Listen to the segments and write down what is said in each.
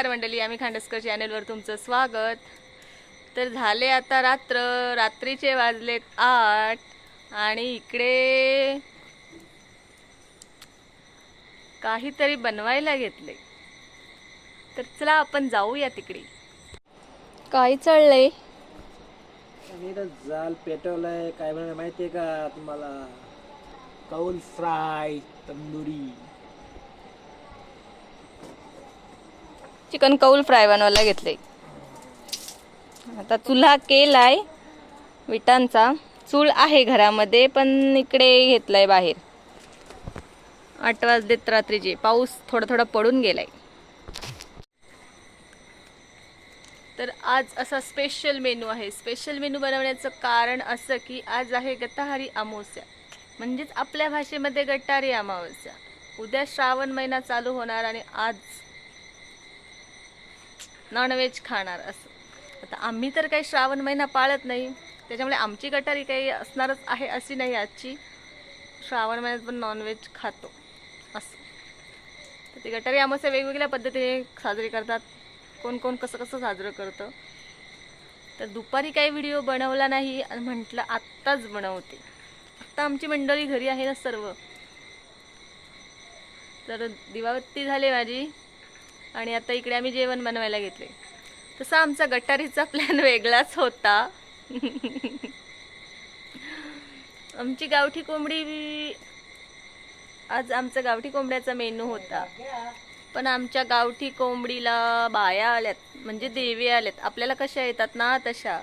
नमस्कार मंडळी आम्ही खांडसकर चॅनेलवर तुमचं स्वागत. तर झाले आता रात्र रात्रीचे वाजलेत आठ आणि इकडे काहीतरी बनवायला घेतले. तर चला आपण जाऊया तिकडे. काय चढलंय जाल पेटवलंय. काय म्हणा माहितीये का तुम्हाला? Coal fry tandoori. Chicken coal fry बनवायला घेतले. आता चुल्हा केलाय विटांचा. चूल आहे घरामध्ये पण इकडे घेतलाय बाहेर. आठ वाजलेत रात्रीचे. पाऊस थोडा थोडा पडून गेलाय. तर आज असा स्पेशल मेनू आहे. स्पेशल मेनू बनवण्याचं कारण असं की आज आहे गताहारी अमावस्या. म्हणजेच आपल्या भाषेमध्ये गटारी अमावस्या. उद्या श्रावण महिना चालू होणार आणि आज नॉनव्हेज खाणार असं. आता आम्ही तर काही श्रावण महिना पाळत नाही. त्याच्यामुळे आमची गटारी काही असणारच आहे अशी नाही आजची. श्रावण महिन्यात पण नॉनव्हेज खातो. असं. तर ती गटारी अमावस्या वेगवेगळ्या पद्धतीने साजरी करतात. कोण कोण कसं कसं साजरं करतं. तर दुपारी काही व्हिडिओ बनवला नाही आणि म्हटलं आत्ताच बनवते. आत्ता आमची मंडळी घरी आहे ना सर्व. तर दिवाबत्ती झाली माझी. आणि आता इकडे आम्ही जेवण बनवायला घेतले. तसा आमचा गटारीचा प्लॅन वेगळाच होता. आमची गावठी कोंबडी आज आमचा गावठी कोंबड्याचा मेनू होता. पण आमच्या गावठी कोंबडीला बाया आल्यात म्हणजे देवी आल्यात. आपल्याला कशा येतात ना तशा.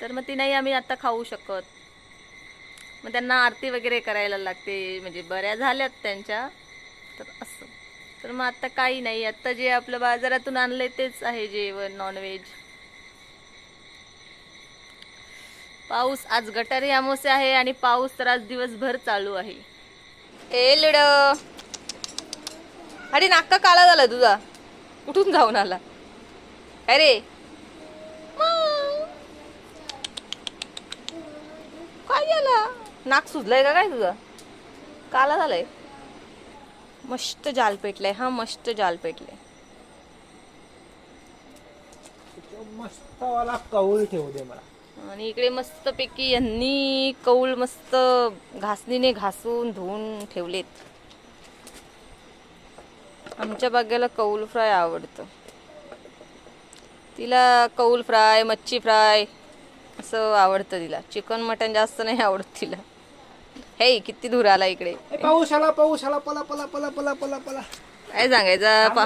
तर मग ती नाही आम्ही आता खाऊ शकत. मग त्यांना आरती वगैरे करायला लागते म्हणजे बऱ्या झाल्यात त्यांच्या. तर असं. तर मग आता काही नाही. आता जे आपलं बाजारातून आणलंय तेच आहे जेवण नॉनव्हेज पाऊस आज गटारी अमावस्या आहे आणि पाऊस तर आज दिवसभर चालू आहे. ए लिड. अरे नाका काळा झाला तुझा. कुठून जाऊन आला? अरे काय झाला नाक सुजलाय का काय तुझा? काला झालाय. मस्त जाल पेटलाय हा मस्त जाल पेटलाय. मस्त वाला कौल ठेवू दे मला. आणि इकडे मस्त पैकी यांनी कौल मस्त घासणीने घासून धुवून ठेवलेत. आमच्या बागेला कौल फ्राय आवडतं. तिला कौल फ्राय मच्छी फ्राय असं आवडतं तिला. चिकन मटन जास्त नाही आवडत तिला. हे किती दूर आला इकडे. ए, पाऊस आला पाऊस आला पला पला पला पला पला पला. काय सांगायचं पा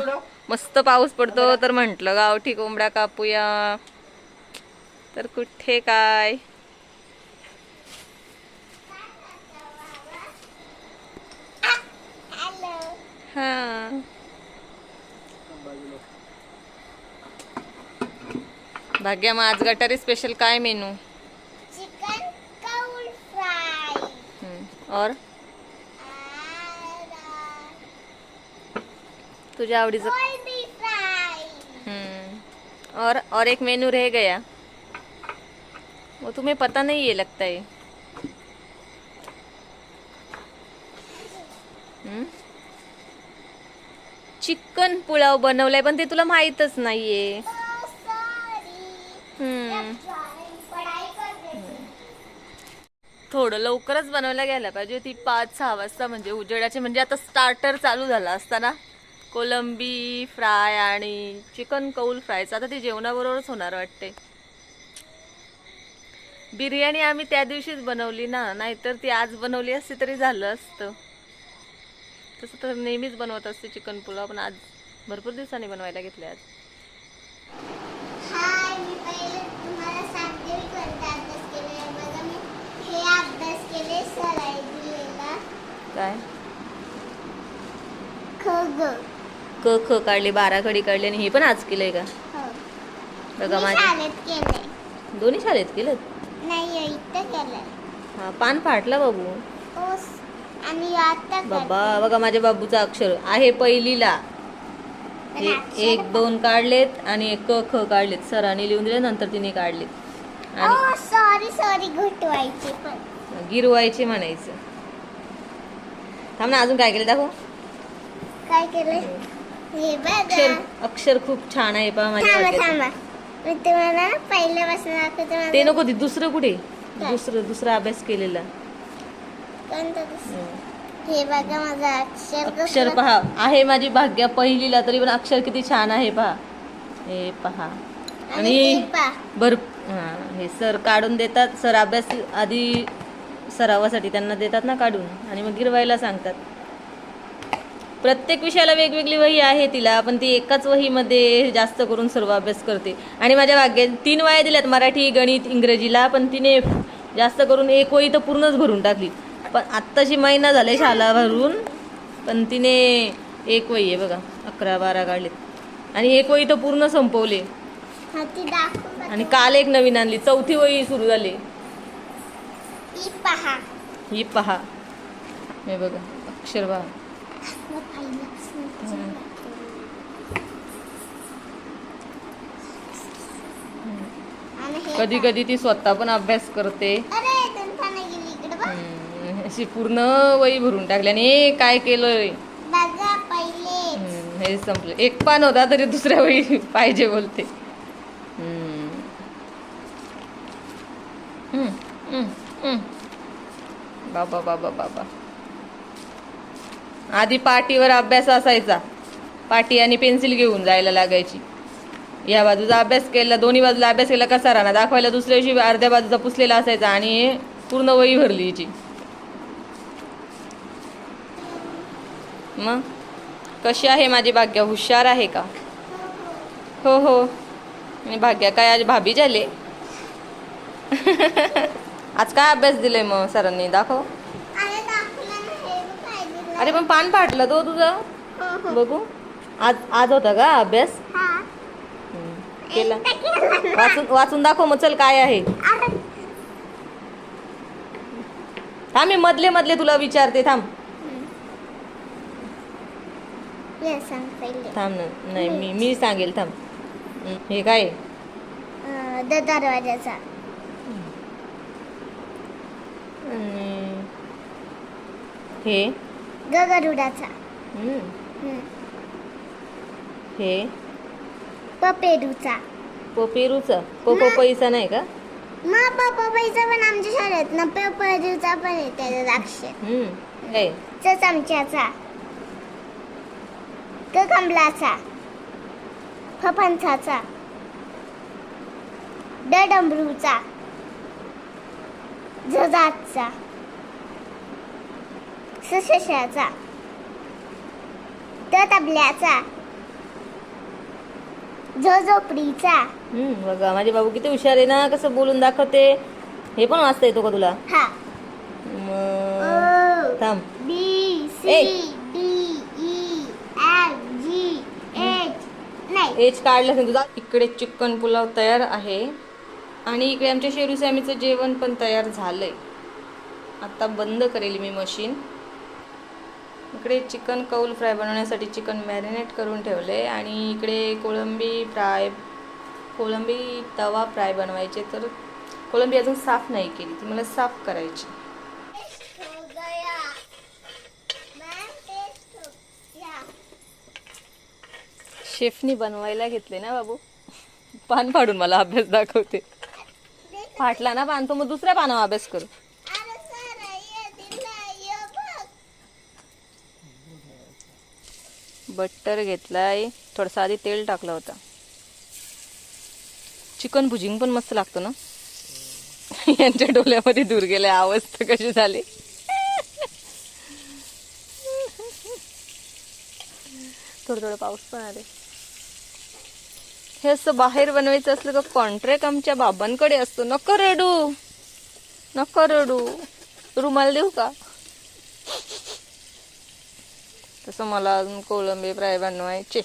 मस्त पाऊस पडतो तर म्हंटल गावठी कोंबड्या कापूया. तर कुठे काय? हा. भाग्या मग आज गटारी स्पेशल काय मेनू चिकन कौल फ्राई हम्म. और? तुझ्या आवडीचं और और एक मेनू रह गया. वो तुम्हें पता नहीं है लगता है. हम्म? चिकन पुलाव बनवलाय पण ते तुला माहीतच नाहीये. सॉरी हम्म पढ़ाई कर रही थोडं लवकरच बनवल्या घ्यायला पाहिजे. ती पाच सहा वाजता म्हणजे उजेडाचे म्हणजे आता स्टार्टर चालू झाला असताना. कोलंबी फ्राय आणि चिकन कौल फ्रायचं. आता ते जेवणाबरोबरच होणार वाटते बिर्याणी आम्ही त्या दिवशीच बनवली ना. नाहीतर ती आज बनवली असती तरी झालं असतं. तसं तर नेहमीच बनवत असते चिकन पुलाव पण आज भरपूर दिवसांनी बनवायला घेतले आज. काय? क ख काढली बारा खडी काढली आणि हे पण आज केलंय का? हो. बघा माझे. दोन्ही शाळेत केलं हा पान फाटला बाबू. बाबा बघा माझ्या बाबूचा अक्षर. आहे पहिलीला. एक दोन काढलेत आणि एक क ख काढलेत. सरांनी लिहून दिले नंतर तिने काढलेत. आणि सॉरी सॉरी गिरवायचे म्हणायचं. थांब ना अजून काय केलं दाखव. काय केले हे बघा. अक्षर अक्षर खूप छान आहे पहा माझ्या थांबा वाट्याचं. थांबा. मी तुम्हाला ना पहिल्यापासून दाखवते माझं. ते नको ते दुसरं कुठे? दुसरं दुसरा अभ्यास केलेला. कोणतं दुसरं? हे बघा माझं अक्षर पहा आहे माझी भाग्या पहिलीला तरी पण अक्षर किती छान आहे पहा. हे पहा. आणि आणि हे पहा. हा, हे सर काढून देतात. सर अभ्यास आधी सरावासाठी त्यांना देतात ना काढून आणि मग गिरवायला सांगतात. प्रत्येक विषयाला वेगवेगळी वही आहे तिला पण ती एकाच वहीमध्ये जास्त करून सर्व अभ्यास करते. आणि माझ्या भाग्यात तीन वया दिल्यात मराठी गणित इंग्रजीला पण तिने जास्त करून एक वही तर पूर्णच भरून टाकली. पण आत्ताशी महिना झाले शाळा भरून पण तिने एक वही आहे बघा अकरा बारा काढलेत. आणि एक वही तर पूर्ण संपवले. आणि काल एक नवीन आणली चौथी वही सुरू झाली. ही पहा ही पहा हे बघा. अक्षर हे कधी. कधी ती स्वतः पण अभ्यास करते. बघ. अशी पूर्ण वही भरून टाकली आणि काय केलंय? बघा हे संपलं. एक पान होता तरी दुसऱ्या वही पाहिजे बोलते हम्म. हम्म, हम्म, हम्म. बाबा बाबा बाबा. आधी पाटीवर अभ्यास असायचा. पाटी आणि पेन्सिल घेऊन जायला लागायची. या बाजूचा अभ्यास केला दोन्ही बाजूला अभ्यास केला कसा राहणार दाखवायला दुसऱ्या दिवशी अर्ध्या बाजूचा पुसलेला असायचा आणि पूर्ण वही भरली हिची. मग? कशी आहे माझी भाग्या? हुशार आहे का? हो हो. आणि भाग्या काय आज भाभी झाले? आज काय अभ्यास दिलाय मग सरांनी? दाखव. अरे हे पण पान फाटलं तो तुझं. हो, हो. बघू. आज आज होता का अभ्यास? हा. केला. वाचून वाचून दाखव मग चल काय आहे. थांब मी मधले मधले तुला विचारते थांब. थांब ना नाही मी मी सांगेल थांब. हे काय दरवाजाचा. आणि हे? गरुडाचा हम्म, हम्म. हे? प पेरूचा पोपेरूचा? पोपो पैसा नाही का? मग पपईचा पण आमच्या शाळेत ना. प पेरूचा पण आहे त्याचा अक्षर हम्म. च चमच्याचा क कमलाचा फ फणसाचा ड डमरूचा झ जातचा स शशाचा त तबल्याचा झ झोपडीचा हम्म बघा माझे बाबू किती हुशार आहे ना कसं बोलून दाखवते. हे पण वाचता येतो का तुला? हा. मग ओ थांब. B C A. D E F G H. नाही. एज काढलं तुझा इकडे चिकन पुलाव तयार आहे. आणि इकडे आमच्या शेरू सॅमीचं जेवण पण तयार झालं आहे आत्ता बंद करेल मी मशीन. इकडे चिकन कौल फ्राय बनवण्यासाठी चिकन मॅरिनेट करून ठेवलं आहे आणि इकडे कोळंबी फ्राय कोळंबी तवा फ्राय बनवायचे. तर कोळंबी अजून साफ नाही केली ती मला साफ करायची. शेफनी बनवायला घेतले ना बाबू? पान फाडून मला अभ्यास दाखवते. फाटला ना पान तो मग दुसऱ्या पानावर अभ्यास करू. बटर घेतलाय. थोडंसं आधी तेल टाकलं होत. चिकन भुजिंग पण मस्त लागतं ना? यांच्या डोल्यामध्ये दूर गेल्या आवाज तर कशी झाली? थोडं थोडं पाऊस पण आले हे असं बाहेर बनवायचं असलं का कॉन्ट्रॅक्ट आमच्या बाबांकडे असतो. नको रडू. नको रडू. रुमाल देऊ का? तसं मला अजून कोळंबी फ्राय बनवायचे.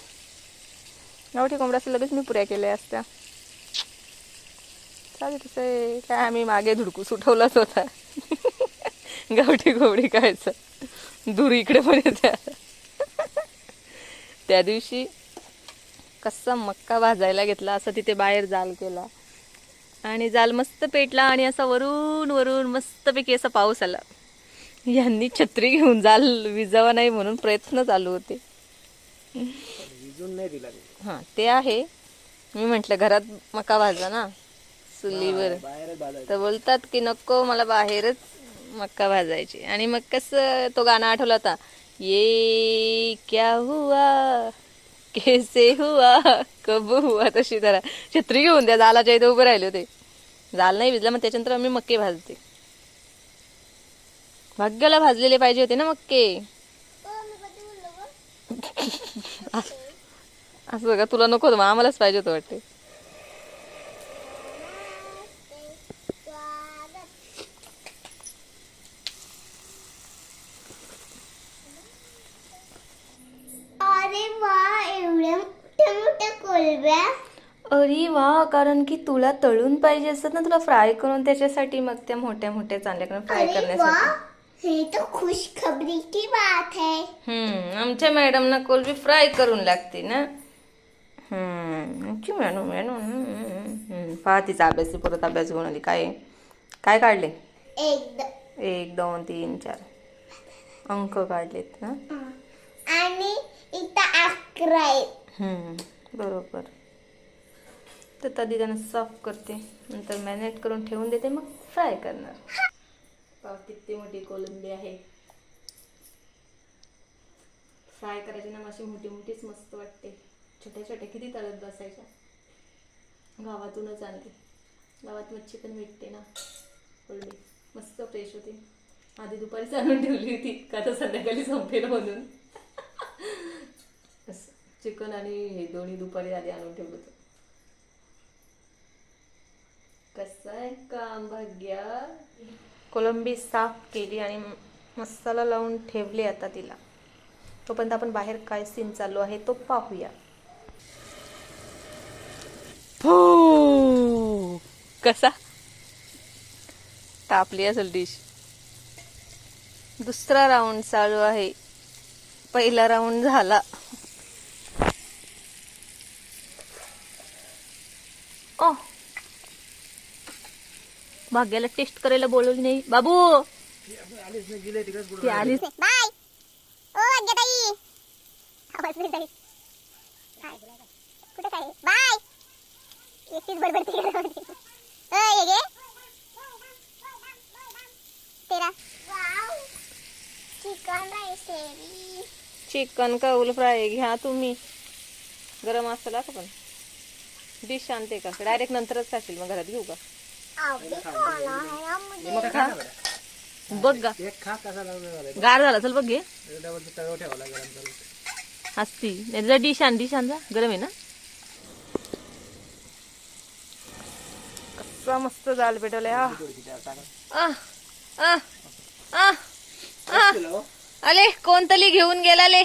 गावठी कोंबड्याचं लगेच मी पुऱ्या केल्या असत्या. चालेल तसं आहे. काय आम्ही मागे धुडकू सुटवलाच होता. गावठी कोंबडी खायचं. दूर इकडे पण येत्या. त्या दिवशी कसा मक्का भाजायला घेतला असं तिथे बाहेर जाल केला. आणि जाल मस्त पेटला आणि असा वरून वरून मस्तपैकी असा पाऊस आला. यांनी छत्री घेऊन जाल विजावा नाही म्हणून प्रयत्न चालू होते. हां ते आहे. मी म्हटलं घरात मका भाजा ना चुलीवर. तर बोलतात की नको मला बाहेरच मक्का भाजायची. आणि मग कसं तो गाणं आठवला होता ये क्या हुआ कैसे हुआ कब हुआ तशी जरा छत्री घेऊन द्या जालाच्या इथे उभे राहिले होते. जाल नाही भिजला मग त्याच्यानंतर आम्ही मक्के भाजते. भाग्याला भाजलेले पाहिजे होते ना मक्के. असं बघा तुला नको होतं आम्हालाच पाहिजे होतं वाटते अरे वा एवढ्या मोठ्या मोठ्या कोलब्या अरे वा कारण की तुला तळून पाहिजे असतात ना तुला फ्राय करून त्याच्यासाठी मग त्या मोठ्या मोठ्या चांगल्या करून फ्राय अरे करण्यासाठी. हे तो खुशखबरी की बात है हम्म आमच्या मॅडमना कोलबी फ्राय करून लागते ना. हम्म आमची मॅडम मॅडम हम्म. पहा तिचा अभ्यास ती परत अभ्यास घेऊन आली. काय आहे? काय काढले? एक दोन तीन चार. अंक काढलेत ना. आणि इथं अकरा आहेत. हम्म, बरोबर. तर तधी त्यांना साफ करते. नंतर मॅरिनेट करून ठेवून देते मग फ्राय करणार. पाव किती मोठी कोलंबी आहे. फ्राय करायची ना अशी मोठी मोठीच मस्त वाटते. छोट्या छोट्या किती तळत बसायच्या. गावातूनच आणते. गावात मच्छी पण भेटते ना. कोलंबी मस्त फ्रेश होती. आधी दुपारीच आणून ठेवली होती. का तर संध्याकाळी संपेल म्हणून. चिकन आणि हे दोन्ही दुपारी आधी आणून ठेवलं होतं. कसं आहे काम? भाग्या? कोलंबी साफ केली आणि मसाला लावून ठेवले आता तिला. तोपर्यंत आपण बाहेर काय सीन चालू आहे तो पाहूया. कसा? तापली असेल डिश दुसरा राऊंड चालू आहे. पहिला राऊंड झाला. भाग्याला टेस्ट करायला बोलवली नाही. बाबू! ती बाय. ओ आज्ञाताई. आवाज़ नाही जाईल कुठे काय? बाय. एकटीच बडबडते घरामध्ये. गे. तेरा. Chicken rice chicken coal fry घ्या तुम्ही. गरम मसाला का पण. डिश आणते का? डायरेक्ट नंतरच खाशील मग घरात घेऊ का? बघ गार झाला चल बघ घे डबल नाही डिश आण डिश आण जा. गरम आहे ना? कसा मस्त जाल पेटवलं अले कोणतली घेऊन गेला ले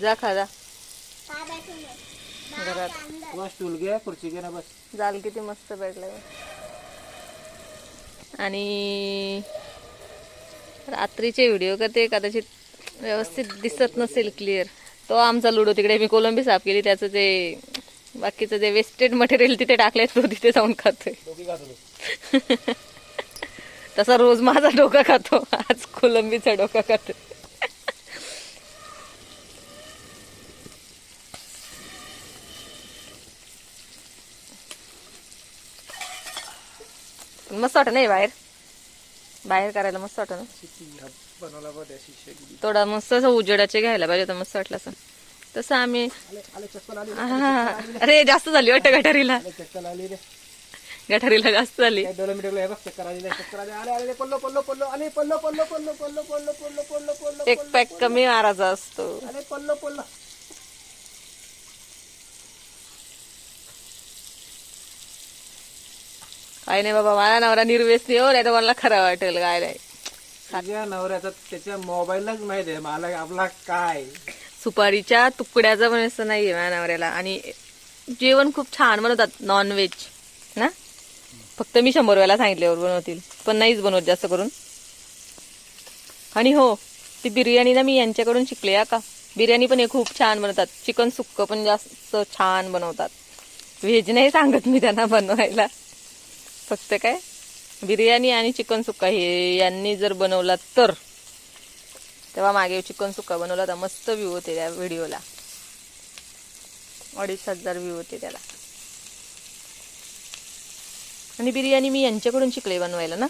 जा खा जा? घरात. बस घे खुर्ची घे ना बस. जाल किती मस्त पेटलाय आणि रात्रीचे व्हिडिओ करते कदाचित व्यवस्थित दिसत नसेल क्लिअर तो आमचा लुडो तिकडे मी कोलंबी साफ केली त्याचं ते बाकीचं जे वेस्टेड मटेरियल तिथे टाकलंय तो तिथे जाऊन खातोय. तसा रोज माझा डोका खातो आज कोलंबीचा डोका खातो मस्त वाटत नाही बाहेर? बाहेर करायला मस्त वाटत ना? थोडा मस्त असं उजेडाचे घ्यायला पाहिजे होतं मस्त वाटलं असं. तसं आम्ही अरे जास्त झाली वाटत गटारीला. गटारीला जास्त झाली. एक पॅक कमी मारायचा असतो. काय नाही बाबा मला नवरा निर्वेसनी हो नाही तर मला खरं वाटेल काय नाही. तुझ्या नवऱ्याचा त्याच्या मोबाईललाच माहीत आहे मला आपला काय? सुपारीच्या तुकड्याचं पण असं नाहीये माझ्या नवऱ्याला. आणि जेवण खूप छान बनवतात नॉनव्हेज ना? फक्त मी शंभर वेळेला सांगितल्यावर बनवतील पण नाहीच बनवत जास्त करून. आणि हो ती बिर्याणी ना मी यांच्याकडून शिकले हा का? बिर्याणी पण हे खूप छान बनवतात. चिकन सुक्क पण जास्त छान बनवतात. व्हेज नाही सांगत मी त्यांना बनवायला. फक्त काय? बिर्याणी आणि चिकन सुक्का हे यांनी जर बनवला तर. तेव्हा मागे चिकन सुक्का बनवला तर मस्त व्ह्यू होते त्या व्हिडिओला अडीच हजार व्ह्यू होते त्याला. आणि बिर्याणी मी यांच्याकडून शिकले बनवायला ना.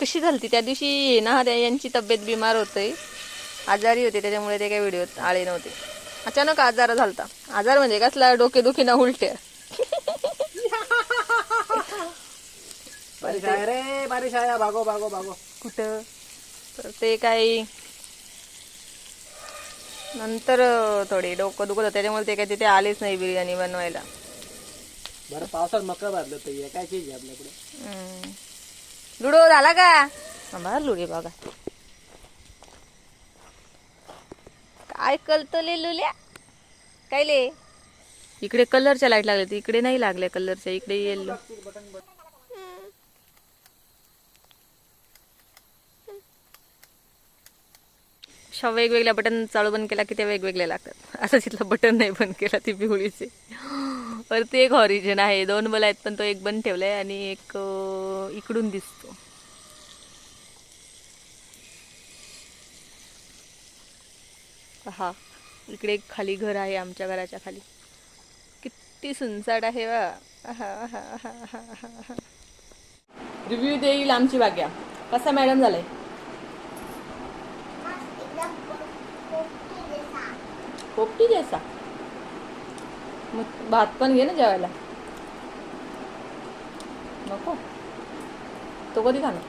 कशी झालती? त्या दिवशी ना यांची तब्येत बिमार होते आजारी होते त्याच्यामुळे ते काही व्हिडिओत आले नव्हते. अचानक आजार झालता. आजार म्हणजे कसला? डोकेदुखी ना उलट्या. बारिश आहे. रे बारिश आहे. भागो भागो भागो. कुठं? तर ते काही नंतर थोडे डोकं दुखत होतं. त्याच्यामुळे ते काही तिथे आलेच नाही बिर्याणी बनवायला. बरं पावसात मका बांधलं तर हे काय चीज आहे आपल्याकडे? हम्म. लुडो झाला का? थांबा लुडे बघा. काय कळतो ले लुल्या? काय ले? इकडे कलरच्या लाइट लागल्या तर इकडे नाही लागल्या कलरच्या. इकडे येल्लो. अशा वेगवेगळ्या बटन चालू बंद केला की त्या वेगवेगळ्या लागतात. असं तिथलं बटन नाही बंद केला ती पिवळीचे. वरती एक ऑरिजिन आहे. दोन मला आहेत पण तो एक बंद ठेवलाय आणि एक इकडून दिसतो. हा इकडे एक खाली घर आहे आमच्या घराच्या खाली. किती सुनसाट आहे वा रिव्ह्यू देईल आमची बाग्या कसा मॅडम झालाय? पोपटी जैसा मग भात पण घे ना जेवायला. नको. तो कधी खाणार?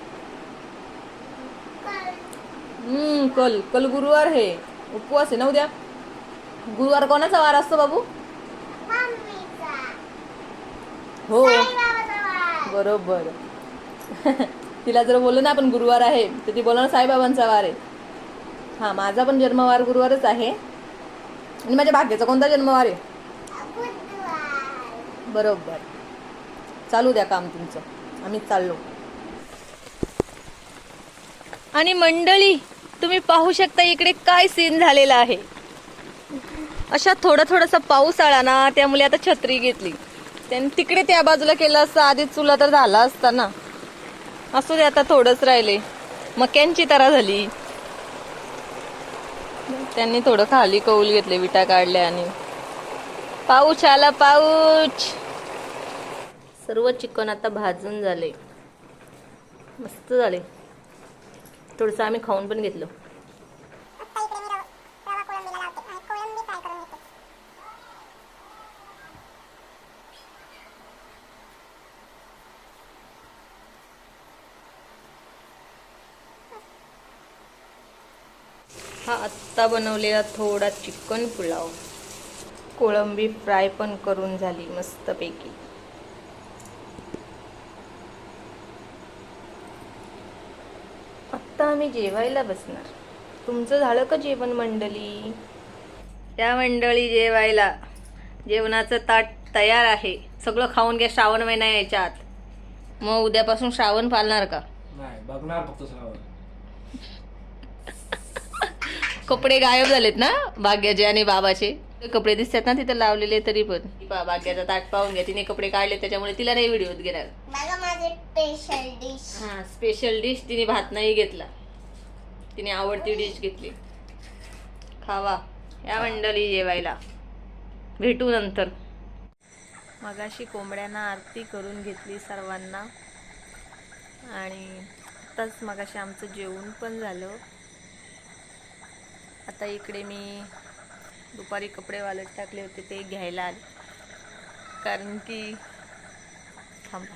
हम्म कल कल गुरुवार आहे उपवास आहे ना उद्या? गुरुवार कोणाचा वार असतो बाबू? हो. बरोबर. तिला जर बोललो ना आपण गुरुवार आहे तर ती बोलणार साईबाबांचा वार आहे. हा माझा पण जन्मवार गुरुवारच आहे. आणि माझ्या भाग्याचा कोणता जन्मवार आहे? बरोबर. चालू द्या काम तुमचं. आम्ही चाललो. आणि मंडळी तुम्ही पाहू शकता इकडे काय सीन झालेला आहे. अशा थोडा थोडासा पाऊस आला ना त्यामुळे आता छत्री घेतली. त्यांनी तिकडे त्या बाजूला केलं असतं आधीच चुला तर झाला असता ना. असू दे आता थोडंच राहिले. मक्यांची तरा झाली. त्यांनी थोडं खाली कौल घेतले विटा काढल्या आणि पाऊच आला पाऊच. सर्व चिकन आता भाजून झाले. मस्त झाले. थोडंसं आम्ही खाऊन पण घेतलं हा आत्ता बनवलेला थोडा चिकन पुलाव. कोळंबी फ्राय पण करून झाली मस्तपैकी. आत्ता आम्ही जेवायला बसणार. तुमचं झालं का जेवण मंडळी? त्या मंडळी जेवायला. जेवणाचं ताट तयार आहे. सगळं खाऊन घ्या श्रावण महिना यायच्या आत मग उद्यापासून श्रावण पाळणार का? नाही बघणार फक्त श्रावण. कपडे गायब झालेत ना भाग्याचे आणि बाबाचे. कपडे दिसतात ना तिथे लावलेले तरी पण. भाग्याचा ताट पाहून घ्या. तिने कपडे काढले त्याच्यामुळे तिला नाही व्हिडिओ घेणार. स्पेशल डिश हा स्पेशल डिश तिने भात नाही घेतला. तिने आवडती डिश घेतली. खावा. या मंडळी जेवायला. भेटू नंतर. मगाशी कोंबड्यांना आरती करून घेतली सर्वांना. आणि आताच मगाशी आमचं जेवण पण झालं. आता इकडे मी दुपारी कपडे वालत टाकले होते ते घ्यायला आले. कारण की थांबा.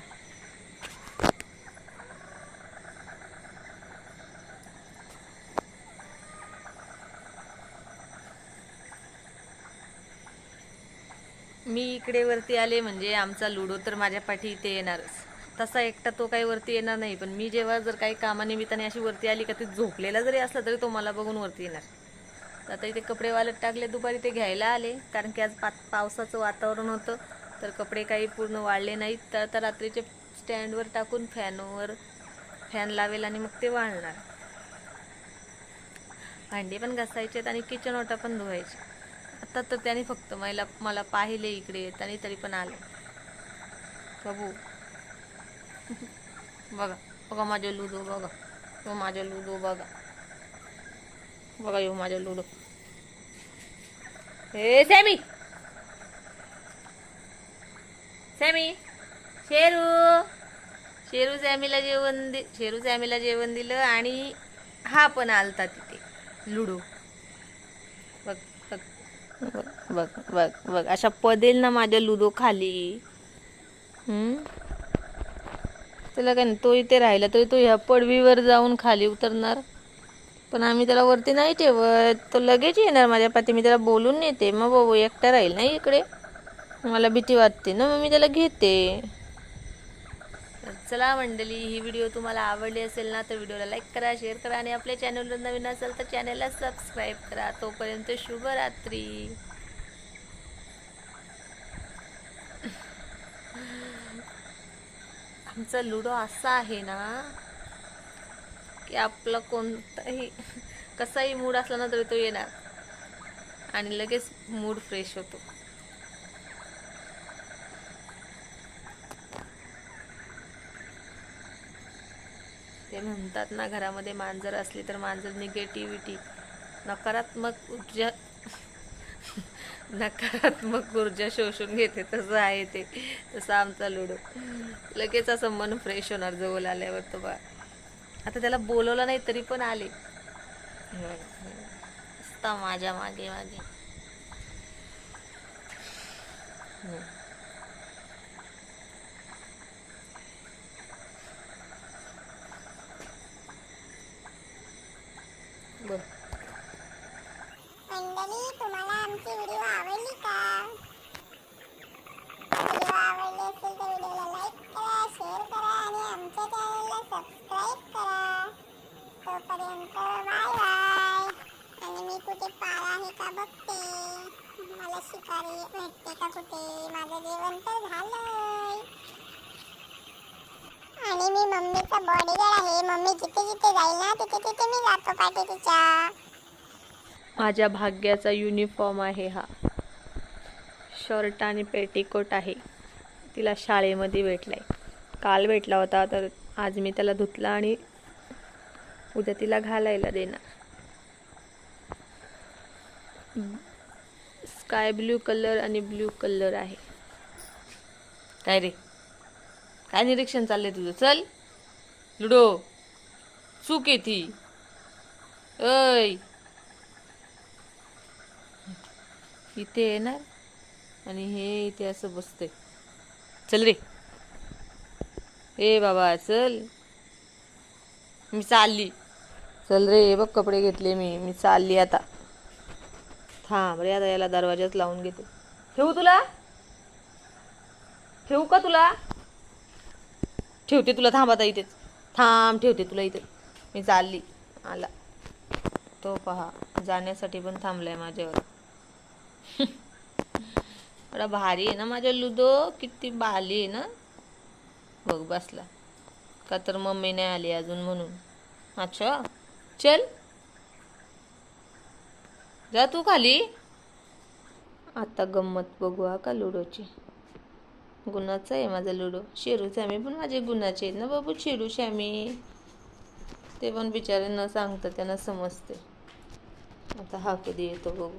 मी इकडे वरती आले म्हणजे आमचा लुडो तर माझ्या पाठी इथे येणारच. तसा एकटा तो काही वरती येणार नाही पण मी जेव्हा जर काही कामानिमित्ताने अशी वरती आली का ते झोपलेला जरी असला तरी तो मला बघून वरती येणार. तर आता इथे कपडे वालत टाकले दुपारी ते घ्यायला आले. कारण की आज पा पावसाचं वातावरण होतं. तर कपडे काही पूर्ण वाळले नाहीत. तर आता रात्रीचे स्टँडवर टाकून फॅनवर फॅन लावेल आणि मग ते वाळणार. भांडे पण घासायचे आणि किचन ओटा पण धुवायचे. आता तर त्याने फक्त मला मला पाहिले इकडे येताना तरी पण आले. बाबू बघा बघा माझ्या लुदो बघा. यो माझ्या लुदो बघा. बघा येऊ माझ्या Ludo. Hey Sammy! Sammy! Sheru! Sheru सॅमीला जेवण दि शेरू सॅमीला जेवण दिलं आणि हा पण आलता तिथे लुडो. बघ बघ बघ बघ बघ बघ अशा पदेल ना माझ्या लुडो खाली. तुला त्याला काय नाही तो इथे राहिला तरी तो ह्या पडवीवर जाऊन खाली उतरणार. पण आम्ही त्याला वरती नाही ठेवत. तो लगेच येणार माझ्या पाती मी त्याला बोलून नेते. मग बाबू एकटा राहील नाही इकडे? मला भीती वाटते ना मग मी त्याला घेते. चला मंडळी ही व्हिडिओ तुम्हाला आवडली असेल ना तर व्हिडिओला लाईक करा शेअर करा आणि आपल्या चॅनलवर नवीन असेल तर चॅनलला सबस्क्राईब करा. तोपर्यंत शुभरात्री आमचा लुडो असा आहे ना की आपला कोणताही कसाही मूड असला ना तरी तो येणार. आणि लगेच मूड फ्रेश होतो. ते म्हणतात ना घरामध्ये मांजर असली तर मांजर निगेटिव्हिटी नकारात्मक ऊर्जा नकारात्मक ऊर्जा शोषून घेते तसं आहे ते. तसं आमचा लुडो. लगेच असं मन फ्रेश होणार जवळ आल्यावर तो बा. आता त्याला बोलवलं नाही तरी पण आले. असता माझ्या मागे मागे. बोल. मंडळी तुम्हाला आमची व्हिडिओ आवडली का? आवडली असेल तर व्हिडिओला लाईक करा शेअर करा आणि आमच्या चॅनलला सबस्क्राईब करा. तोपर्यंत बाय बाय. आणि मी कुठे पार आहे का बघते. मला शिकारी भेटते का कुठे? माझं जेवण तर झालंय. आणि मी मम्मीचा बॉडीगार्ड आहे. मम्मी जिथे जिथे जाईल ना तिथे तिथे मी जातो पाठी तिच्या. माझ्या भाग्याचा युनिफॉर्म आहे हा. शर्ट आणि पेटीकोट आहे. तिला शाळेमध्ये भेटलाय. काल भेटला होता तर आज मी त्याला धुतला आणि उद्या तिला घालायला देणार. स्काय ब्ल्यू कलर आणि ब्ल्यू कलर आहे. काय रे? काय निरीक्षण चाललंय तुझं? चल. लुडो. चूक आहे ती. अय इथे येणार आणि हे इथे असं बसते चल रे. ए बाबा चल. मी चालली. चल रे हे बघ कपडे घेतले मी. मी चालली आता. थांब रे आता याला दरवाजाच लावून घेते. ठेवू तुला? ठेवू का तुला? ठेवते तुला थांब आता इथेच. थांब ठेवते तुला इथे. मी चालली. आला. तो पहा जाण्यासाठी पण थांबलाय माझ्यावर. एवढा भारी आहे ना माझ्या लुदो किती बाली आहे ना? बघ बसला. का तर मम्मी नाही आली अजून म्हणून. अच्छा. चल. जा तू खाली. आता गंमत बघू हा का लुडोची. गुणाचा आहे माझा लुडो. शेरू श्यामी पण माझे गुणाचे आहेत ना बाबू? शेरू श्यामी. ते पण बिचारे न सांगता त्यांना समजते. आता हा कधी येतो बघू.